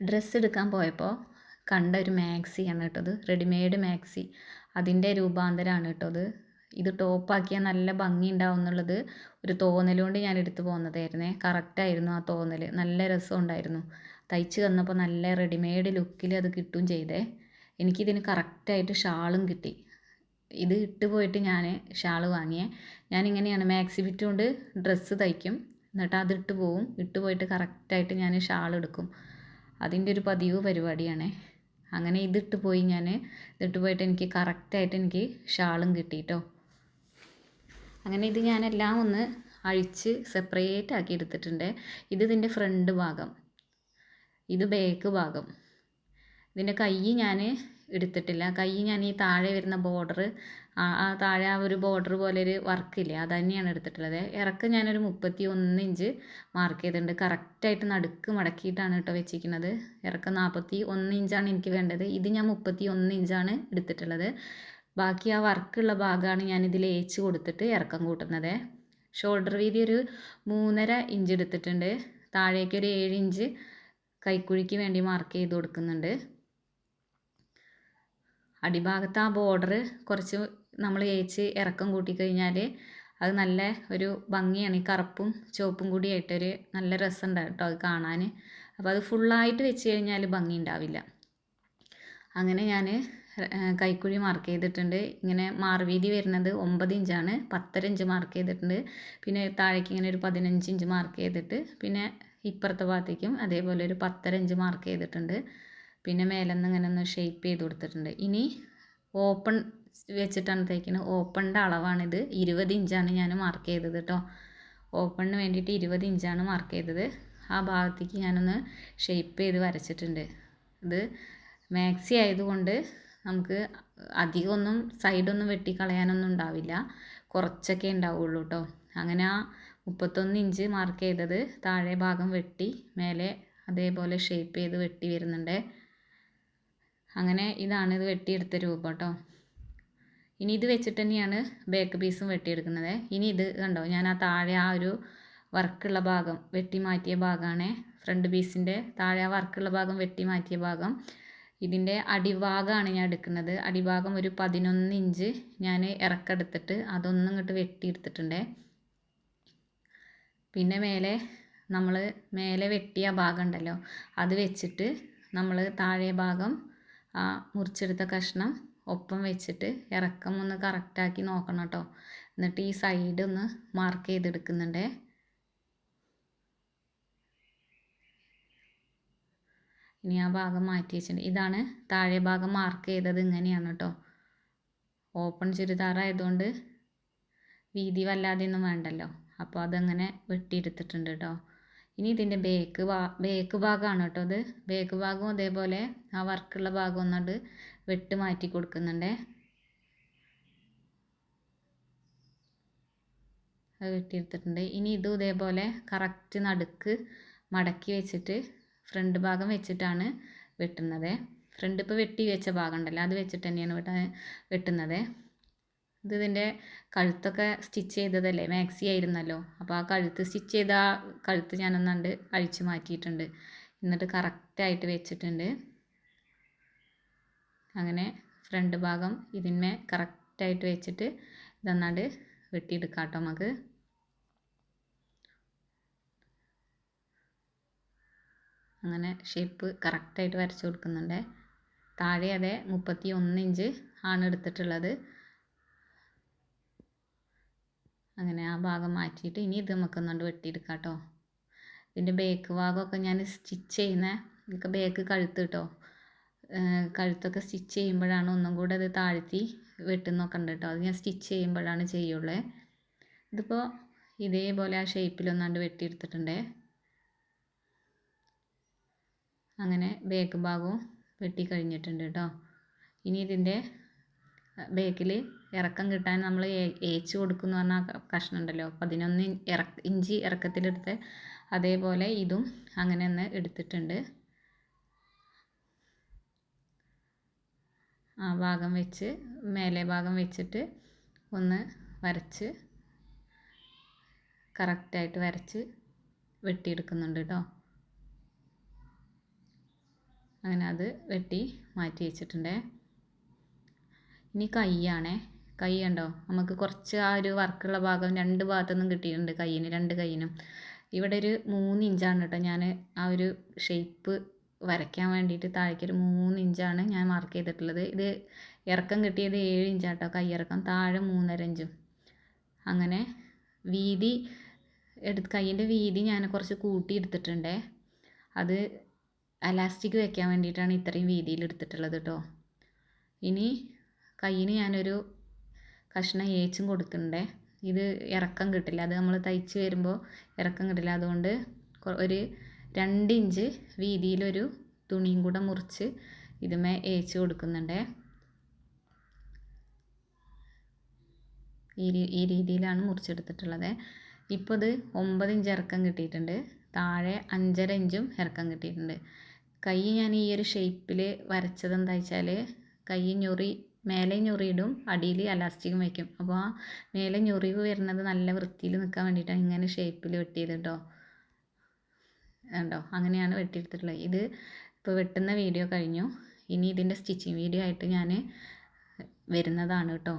Dress എടുക്കാൻ പോയപ്പോൾ കണ്ട ഒരു മാക്സിയാണ് കേട്ടത് റെഡിമെയ്ഡ് മാക്സി അതിന്റെ രൂപാന്തരമാണ് കേട്ടത് ഇത്. ടോപ്പാക്കിയാൽ നല്ല ഭംഗി ഉണ്ടാവും എന്നുള്ളത് ഒരു തോന്നലുകൊണ്ട് ഞാൻ എടുത്തു പോകുന്നതായിരുന്നേ കറക്റ്റായിരുന്നു ആ തോന്നൽ നല്ല രസം ഉണ്ടായിരുന്നു. തയ്ച്ച് തന്നപ്പോൾ നല്ല റെഡിമെയ്ഡ് ലുക്കിൽ അത് കിട്ടും ചെയ്തേ. എനിക്കിതിന് കറക്റ്റായിട്ട് ഷാളും കിട്ടി. ഇത് ഇട്ട് പോയിട്ട് ഞാൻ ഷാൾ വാങ്ങിയേ. ഞാനിങ്ങനെയാണ് മാക്സി ബിറ്റ് കൊണ്ട് ഡ്രസ്സ് തയ്ക്കും. എന്നിട്ട് അത് ഇട്ട് പോവും. ഇട്ട് പോയിട്ട് കറക്റ്റായിട്ട് ഞാൻ ഷാൾ എടുക്കും. അതിന്റെ ഒരു പതിവ് പരിപാടിയാണ്. അങ്ങനെ ഇതിട്ട് പോയി ഞാൻ ഇതിട്ട് പോയിട്ട് എനിക്ക് കറക്റ്റായിട്ട് എനിക്ക് ഷാളും കിട്ടിയിട്ടോ അങ്ങനെ ഇത് ഞാനെല്ലാം ഒന്ന് അഴിച്ച് സെപ്പറേറ്റ് ആക്കി എടുത്തിട്ടുണ്ട്. ഇത് ഇതിന്റെ ഫ്രണ്ട് ഭാഗം. ഇത് ബാക്ക് ഭാഗം. ഇതിന്റെ കൈ ഞാൻ എടുത്തിട്ടില്ല. കൈ ഞാൻ ഈ താഴെ വരുന്ന ബോർഡർ ആ താഴെ ആ ഒരു ബോർഡർ പോലെ ഒരു വർക്കില്ലേ അത് തന്നെയാണ് എടുത്തിട്ടുള്ളത്. ഇറക്ക് ഞാനൊരു മുപ്പത്തി ഒന്ന് ഇഞ്ച് മാർക്ക് ചെയ്തിട്ടുണ്ട് കറക്റ്റായിട്ട് നടുക്ക് മടക്കിയിട്ടാണ് കേട്ടോ വെച്ചിരിക്കുന്നത്. ഇറക്കം നാൽപ്പത്തി ഒന്ന് ഇഞ്ചാണ് എനിക്ക് വേണ്ടത്. ഇത് ഞാൻ മുപ്പത്തി ഒന്ന് ഇഞ്ചാണ് എടുത്തിട്ടുള്ളത്. ബാക്കി ആ വർക്കുള്ള ഭാഗമാണ് ഞാൻ ഇതിൽ ഏച്ച് കൊടുത്തിട്ട് ഇറക്കം കൂട്ടുന്നത്. ഷോൾഡർ വീതി ഒരു മൂന്നര ഇഞ്ച് എടുത്തിട്ടുണ്ട്. താഴേക്ക് ഒരു ഏഴ് ഇഞ്ച് കൈക്കുഴിക്ക് വേണ്ടി മാർക്ക് ചെയ്ത് കൊടുക്കുന്നുണ്ട്. അടിഭാഗത്ത് ആ ബോർഡർ കുറച്ച് നമ്മൾ ഏച്ച് ഇറക്കം കൂട്ടിക്കഴിഞ്ഞാൽ അത് നല്ല ഒരു ഭംഗിയാണ്. ഈ കറുപ്പും ചുവപ്പും കൂടി ആയിട്ടൊരു നല്ല രസമുണ്ട് കേട്ടോ അത് കാണാൻ. അപ്പോൾ അത് ഫുള്ളായിട്ട് വെച്ച് കഴിഞ്ഞാൽ ഭംഗി ഉണ്ടാവില്ല. അങ്ങനെ ഞാൻ കൈക്കുഴി മാർക്ക് ചെയ്തിട്ടുണ്ട്. ഇങ്ങനെ മാർവീതി വരുന്നത് ഒമ്പത് ഇഞ്ചാണ് പത്തര ഇഞ്ച് മാർക്ക് ചെയ്തിട്ടുണ്ട്. പിന്നെ താഴേക്ക് ഇങ്ങനെ ഒരു പതിനഞ്ച് ഇഞ്ച് മാർക്ക് ചെയ്തിട്ട് പിന്നെ ഇപ്പുറത്തെ ഭാഗത്തേക്കും അതേപോലെ ഒരു പത്തര ഇഞ്ച് മാർക്ക് ചെയ്തിട്ടുണ്ട്. പിന്നെ മേലെ നിന്ന് ഇങ്ങനെ ഒന്ന് ഷേപ്പ് ചെയ്ത് കൊടുത്തിട്ടുണ്ട്. ഇനി ഓപ്പൺ വെച്ചിട്ടാണ് തയ്ക്കുന്നത് ഓപ്പണിന്റെ അളവാണിത്. ഇരുപത് ഇഞ്ചാണ് ഞാൻ മാർക്ക് ചെയ്തത് കേട്ടോ ഓപ്പണിന് വേണ്ടിയിട്ട് ഇരുപത് ഇഞ്ചാണ് മാർക്ക് ചെയ്തത്. ആ ഭാഗത്തേക്ക് ഞാനൊന്ന് ഷേപ്പ് ചെയ്ത് വരച്ചിട്ടുണ്ട്. ഇത് മാക്സി ആയതുകൊണ്ട് നമുക്ക് അധികമൊന്നും സൈഡൊന്നും വെട്ടിക്കളയാനൊന്നും ഉണ്ടാവില്ല. കുറച്ചൊക്കെ ഉണ്ടാവുള്ളൂ കേട്ടോ അങ്ങനെ ആ മുപ്പത്തൊന്ന് ഇഞ്ച് മാർക്ക് ചെയ്തത്. താഴെ ഭാഗം വെട്ടി മേലെ അതേപോലെ ഷേപ്പ് ചെയ്ത് വെട്ടി വരുന്നുണ്ട്. അങ്ങനെ ഇതാണ് ഇത് വെട്ടിയെടുത്ത രൂപം കേട്ടോ. ഇനി ഇത് വെച്ചിട്ട് തന്നെയാണ് ബേക്ക് പീസും വെട്ടിയെടുക്കുന്നത്. ഇനി ഇത് കണ്ടോ ഞാൻ ആ താഴെ ആ ഒരു വർക്കുള്ള ഭാഗം വെട്ടി മാറ്റിയ ഭാഗമാണ് ഫ്രണ്ട് പീസിന്റെ താഴെ ആ വർക്കുള്ള ഭാഗം വെട്ടി മാറ്റിയ ഭാഗം. ഇതിന്റെ അടിഭാഗമാണ് ഞാൻ എടുക്കുന്നത്. അടിഭാഗം ഒരു പതിനൊന്ന് ഇഞ്ച് ഞാൻ ഇറക്കെടുത്തിട്ട് അതൊന്നും ഇങ്ങോട്ട് വെട്ടിയെടുത്തിട്ടുണ്ട്. പിന്നെ മേലെ നമ്മൾ മേലെ വെട്ടിയ ഭാഗം ഉണ്ടല്ലോ അത് വെച്ചിട്ട് നമ്മൾ താഴെ ഭാഗം ആ മുറിച്ചെടുത്ത കഷ്ണം ഒപ്പം വെച്ചിട്ട് ഇറക്കം ഒന്ന് കറക്റ്റാക്കി നോക്കണം കേട്ടോ എന്നിട്ട് ഈ സൈഡ് ഒന്ന് മാർക്ക് ചെയ്തെടുക്കുന്നുണ്ട്. ഇനി ആ ഭാഗം മാറ്റി വെച്ചിട്ടുണ്ട്. ഇതാണ് താഴെ ഭാഗം മാർക്ക് ചെയ്തത് ഇങ്ങനെയാണ് കേട്ടോ ഓപ്പൺ ചുരിദാറായതുകൊണ്ട് വീതി വല്ലാതെയൊന്നും വേണ്ടല്ലോ. അപ്പോൾ അതങ്ങനെ വെട്ടിയെടുത്തിട്ടുണ്ട് കേട്ടോ ഇനി ഇതിന്റെ ബേക്ക് ഭാ ബേക്ക് ഭാഗമാണ് കേട്ടോ അത് ബേക്ക് ഭാഗവും അതേപോലെ ആ വർക്കുള്ള ഭാഗം ഒന്നുകൊണ്ട് വെട്ട് മാറ്റി കൊടുക്കുന്നുണ്ട്. അത് വെട്ടിയെടുത്തിട്ടുണ്ട് ഇനി ഇതും ഇതേപോലെ കറക്റ്റ് നടുക്ക് മടക്കി വെച്ചിട്ട് ഫ്രണ്ട് ഭാഗം വെച്ചിട്ടാണ് വെട്ടുന്നത്. ഫ്രണ്ട് ഇപ്പോൾ വെട്ടി വെച്ച ഭാഗം ഉണ്ടല്ലോ അത് വെച്ചിട്ട് തന്നെയാണ് വെട്ട വെട്ടുന്നത്. ഇത് ഇതിന്റെ കഴുത്തൊക്കെ സ്റ്റിച്ച് ചെയ്തതല്ലേ? മാക്സി ആയിരുന്നല്ലോ. അപ്പോൾ ആ കഴുത്ത് സ്റ്റിച്ച് ചെയ്ത ആ കഴുത്ത് ഞാനൊന്നണ്ട് അഴിച്ച് മാറ്റിയിട്ടുണ്ട്. എന്നിട്ട് കറക്റ്റായിട്ട് വെച്ചിട്ടുണ്ട്. അങ്ങനെ ഫ്രണ്ട് ഭാഗം ഇതിന്മേ കറക്റ്റായിട്ട് വെച്ചിട്ട് ഇതൊന്നാണ്ട് വെട്ടിയെടുക്കാം കേട്ടോ നമുക്ക്. അങ്ങനെ ഷേപ്പ് കറക്റ്റായിട്ട് വരച്ച് കൊടുക്കുന്നുണ്ട്. താഴെ അതെ മുപ്പത്തി ഒന്ന് ഇഞ്ച് ആണ് എടുത്തിട്ടുള്ളത്. അങ്ങനെ ആ ഭാഗം മാറ്റിയിട്ട് ഇനി ഇത് നമുക്കൊന്നുകൊണ്ട് വെട്ടിയെടുക്കാം കേട്ടോ ഇതിന്റെ ബേക്ക് ഭാഗമൊക്കെ ഞാൻ സ്റ്റിച്ച് ചെയ്യുന്ന. ഇതൊക്കെ ബേക്ക് കഴുത്ത് കേട്ടോ കഴുത്തൊക്കെ സ്റ്റിച്ച് ചെയ്യുമ്പോഴാണ് ഒന്നും കൂടെ അത് താഴ്ത്തി വെട്ടുന്നൊക്കെ ഉണ്ട് കേട്ടോ അത് ഞാൻ സ്റ്റിച്ച് ചെയ്യുമ്പോഴാണ് ചെയ്യുള്ളൂ. ഇതിപ്പോൾ ഇതേപോലെ ആ ഷേപ്പിലൊന്നാണ്ട് വെട്ടിയെടുത്തിട്ടുണ്ടേ. അങ്ങനെ ബേക്ക് ഭാഗവും വെട്ടി കഴിഞ്ഞിട്ടുണ്ട് കേട്ടോ ഇനി ഇതിന്റെ ബേക്കിൽ ഇറക്കം കിട്ടാൻ നമ്മൾ ഏച്ച് കൊടുക്കുന്നു പറഞ്ഞാൽ കഷ്ണം ഉണ്ടല്ലോ പതിനൊന്ന് ഇറ ഇഞ്ചി ഇറക്കത്തിലെടുത്ത് അതേപോലെ ഇതും അങ്ങനെ ഒന്ന് എടുത്തിട്ടുണ്ട്. ആ ഭാഗം വെച്ച് മേലെ ഭാഗം വെച്ചിട്ട് ഒന്ന് വരച്ച് കറക്റ്റായിട്ട് വരച്ച് വെട്ടിയെടുക്കുന്നുണ്ട് കേട്ടോ അങ്ങനെ അത് വെട്ടി മാറ്റി വെച്ചിട്ടുണ്ട്. ഇനി കൈയാണേ കൈ കണ്ടോ നമുക്ക് കുറച്ച് ആ ഒരു വർക്കുള്ള ഭാഗം രണ്ട് ഭാഗത്തുനിന്നും കിട്ടിയിട്ടുണ്ട് കയ്യിന് രണ്ട് കയ്യിനും ഇവിടെ ഒരു മൂന്ന് ഇഞ്ചാണ് കേട്ടോ. ഞാൻ ആ ഒരു ഷേപ്പ് വരയ്ക്കാൻ വേണ്ടിയിട്ട് താഴേക്ക് ഒരു മൂന്ന് ഇഞ്ചാണ് ഞാൻ മാർക്ക് ചെയ്തിട്ടുള്ളത്. ഇത് ഇറക്കം കിട്ടിയത് ഏഴ് ഇഞ്ചാട്ടോ കൈയിറക്കം താഴെ മൂന്നര ഇഞ്ചും. അങ്ങനെ വീതി എടുത്ത് കൈയിന്റെ വീതി ഞാൻ കുറച്ച് കൂട്ടി എടുത്തിട്ടുണ്ട്. അത് അലാസ്റ്റിക് വെക്കാൻ വേണ്ടിയിട്ടാണ് ഇത്രയും വീതിയിൽ എടുത്തിട്ടുള്ളത് കേട്ടോ. ഇനി കയ്യിന് ഞാനൊരു കഷ്ണം ഏച്ചും കൊടുക്കണ്ടേ? ഇത് ഇറക്കം കിട്ടില്ല. അത് നമ്മൾ തയ്ച്ച് വരുമ്പോൾ ഇറക്കം കിട്ടില്ല. അതുകൊണ്ട് ഒരു രണ്ട് ഇഞ്ച് വീതിയിലൊരു തുണിയും കൂടെ മുറിച്ച് ഇതുമേ ഏച്ച് കൊടുക്കുന്നുണ്ടേ. ഈ ഈ രീതിയിലാണ് മുറിച്ചെടുത്തിട്ടുള്ളത്. ഇപ്പോൾ ഇത് ഒമ്പത് ഇഞ്ച് ഇറക്കം കിട്ടിയിട്ടുണ്ട്. താഴെ അഞ്ചര ഇഞ്ചും ഇറക്കം കിട്ടിയിട്ടുണ്ട്. കൈ ഞാൻ ഈ ഒരു ഷേപ്പിൽ വരച്ചത് എന്താ വെച്ചാൽ കൈ ഞൊറി മേലെ ഞൊറിയിടും അടിയിൽ അലാസ്റ്റിക്കും വയ്ക്കും അപ്പോൾ ആ മേലെ ഞൊറിവ് വരുന്നത് നല്ല വൃത്തിയിൽ നിൽക്കാൻ വേണ്ടിയിട്ടാണ് ഇങ്ങനെ ഷേപ്പിൽ വെട്ടിയത് കേട്ടോ ഉണ്ടോ അങ്ങനെയാണ് വെട്ടിയെടുത്തിട്ടുള്ളത്. ഇത് ഇപ്പോൾ വെട്ടുന്ന വീഡിയോ കഴിഞ്ഞു. ഇനി ഇതിന്റെ സ്റ്റിച്ചിങ് വീഡിയോ ആയിട്ട് ഞാൻ വരുന്നതാണ് കേട്ടോ